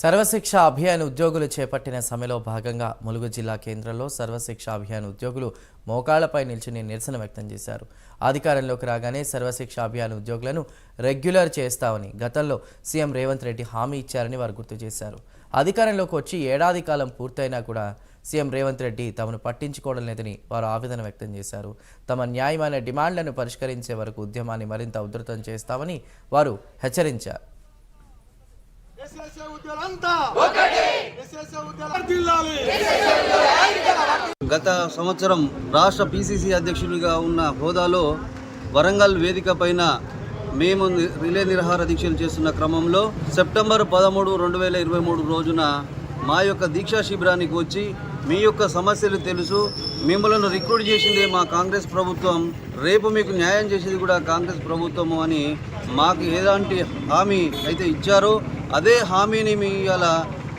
సర్వశిక్ష అభియాన్ ఉద్యోగులు చేపట్టిన సమ్మెలో భాగంగా ములుగు జిల్లా కేంద్రంలో సర్వశిక్ష అభియాన్ ఉద్యోగులు మోకాళ్ళపై నిల్చుని నిరసన వ్యక్తం చేశారు. అధికారంలోకి రాగానే సర్వశిక్ష అభియాన్ ఉద్యోగులను రెగ్యులర్ చేస్తామని గతంలో సీఎం రేవంత్ రెడ్డి హామీ ఇచ్చారని వారు గుర్తు చేశారు. అధికారంలోకి వచ్చి ఏడాది కాలం పూర్తయినా కూడా సీఎం రేవంత్ రెడ్డి తమను పట్టించుకోవడం లేదని వారు ఆవేదన వ్యక్తం చేశారు. తమ న్యాయమైన డిమాండ్లను పరిష్కరించే వరకు ఉద్యమాన్ని మరింత ఉధృతం చేస్తామని వారు హెచ్చరించారు. గత సంవత్సరం రాష్ట్ర పిసిసి అధ్యక్షుడిగా ఉన్న హోదాలో వరంగల్ వేదిక పైన మేము రిలే నిరహార దీక్షలు చేస్తున్న క్రమంలో సెప్టెంబర్ పదమూడు రెండు వేల ఇరవై మూడు రోజున మా యొక్క దీక్షా శిబిరానికి వచ్చి మీ యొక్క సమస్యలు తెలుసు మిమ్మల్ని రిక్రూట్ చేసిందే మా కాంగ్రెస్ ప్రభుత్వం రేపు మీకు న్యాయం చేసేది కూడా కాంగ్రెస్ ప్రభుత్వము అని మాకు ఎలాంటి హామీ అయితే ఇచ్చారో అదే హామీని మీ ఇలా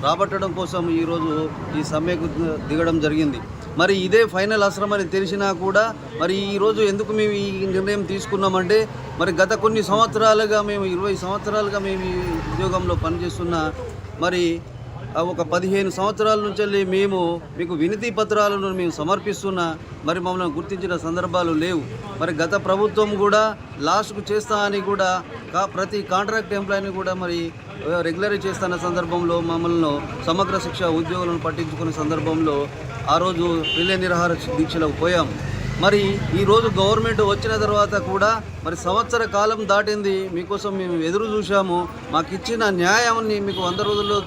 రాబట్టడం కోసం ఈరోజు ఈ సమ్మెకు దిగడం జరిగింది. మరి ఇదే ఫైనల్ అవసరం అని తెలిసినా కూడా మరి ఈరోజు ఎందుకు మేము ఈ నిర్ణయం తీసుకున్నామంటే మరి గత కొన్ని సంవత్సరాలుగా మేము ఇరవై సంవత్సరాలుగా మేము ఈ ఉద్యోగంలో పనిచేస్తున్న మరి ఒక పదిహేను సంవత్సరాల నుంచి వెళ్ళి మేము మీకు వినతి పత్రాలను మేము సమర్పిస్తున్నా మరి మమ్మల్ని గుర్తించిన సందర్భాలు లేవు. మరి గత ప్రభుత్వం కూడా లాస్ట్కు చేస్తా అని కూడా ప్రతి కాంట్రాక్ట్ ఎంప్లాయీని కూడా మరి రెగ్యులర్ చేస్తున్న సందర్భంలో మమ్మల్ని సమగ్ర శిక్ష ఉద్యోగులను పట్టించుకునే సందర్భంలో ఆ రోజు రిలే నిరాహార దీక్షలకు పోయాం. మరి ఈరోజు గవర్నమెంట్ వచ్చిన తర్వాత కూడా మరి సంవత్సర కాలం దాటింది. మీకోసం మేము ఎదురు చూశాము. మాకు ఇచ్చిన న్యాయాన్ని మీకు వంద రోజుల్లో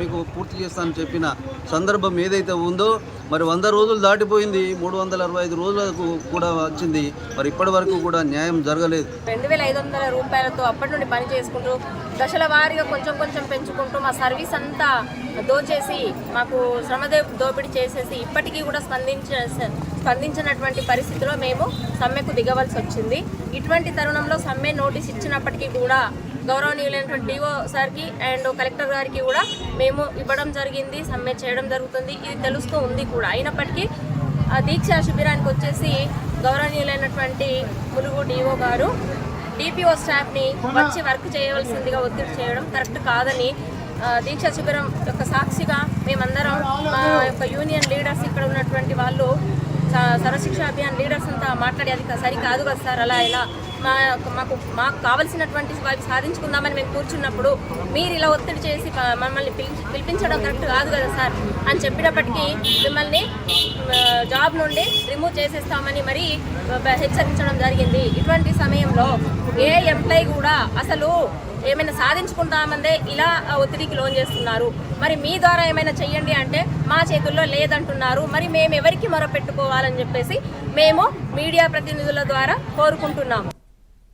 మీకు పూర్తి చేస్తానని చెప్పిన సందర్భం ఏదైతే ఉందో మరి వంద రోజులు దాటిపోయింది. మూడు వందల అరవై ఐదు రోజులకు కూడా వచ్చింది. మరి ఇప్పటి వరకు కూడా న్యాయం జరగలేదు. రెండు వేల ఐదు వందల రూపాయలతో అప్పటి నుండి పని చేసుకుంటూ దశల వారీగా కొంచెం కొంచెం పెంచుకుంటూ మా సర్వీస్ అంతా దోచేసి మాకు శ్రమదే దోపిడీ చేసేసి ఇప్పటికీ కూడా స్పందించ స్పందించినటువంటి పరిస్థితిలో మేము సమ్మెకు దిగవలసి వచ్చింది. ఇటువంటి తరుణంలో సమ్మె నోటీస్ ఇచ్చినప్పటికీ కూడా గౌరవనీయులైనటువంటి డిఓ సార్కి అండ్ కలెక్టర్ గారికి కూడా మేము ఇవ్వడం జరిగింది సమ్మె చేయడం జరుగుతుంది. ఇది తెలుస్తూ ఉంది కూడా. అయినప్పటికీ ఆ దీక్షా శిబిరానికి వచ్చేసి గౌరవనీయులైనటువంటి ములుగు డిఓ గారు డిపిఓ స్టాఫ్ని వచ్చి వర్క్ చేయవలసిందిగా ఒత్తిడి చేయడం కరెక్ట్ కాదని దీక్ష దీక్షా శిబిరం యొక్క సాక్షిగా మేమందరం మా యొక్క యూనియన్ లీడర్స్ ఇక్కడ ఉన్నటువంటి వాళ్ళు స- సర్వశిక్ష అభియాన్ లీడర్స్ అంతా మాట్లాడి అది సరికాదు కదా సార్ అలా ఇలా మా మాకు మాకు కావలసినటువంటి సాధించుకుందామని మేము కూర్చున్నప్పుడు మీరు ఇలా ఒత్తిడి చేసి మమ్మల్ని పిలిపించడం కరెక్ట్ కాదు కదా సార్? అని చెప్పినప్పటికీ మిమ్మల్ని జాబ్ నుండి రిమూవ్ చేసేస్తామని మరి హెచ్చరించడం జరిగింది. ఇటువంటి సమయంలో ఏ ఎంప్లాయీ కూడా అసలు ఏమైనా సాధించుకుంటామందే ఇలా ఒత్తిడికి లోన్ చేస్తున్నారు. మరి మీ ద్వారా ఏమైనా చెయ్యండి అంటే మా చేతుల్లో లేదంటున్నారు. మరి మేము ఎవరికి మొరపెట్టుకోవాలని చెప్పేసి మేము మీడియా ప్రతినిధుల ద్వారా కోరుకుంటున్నాము.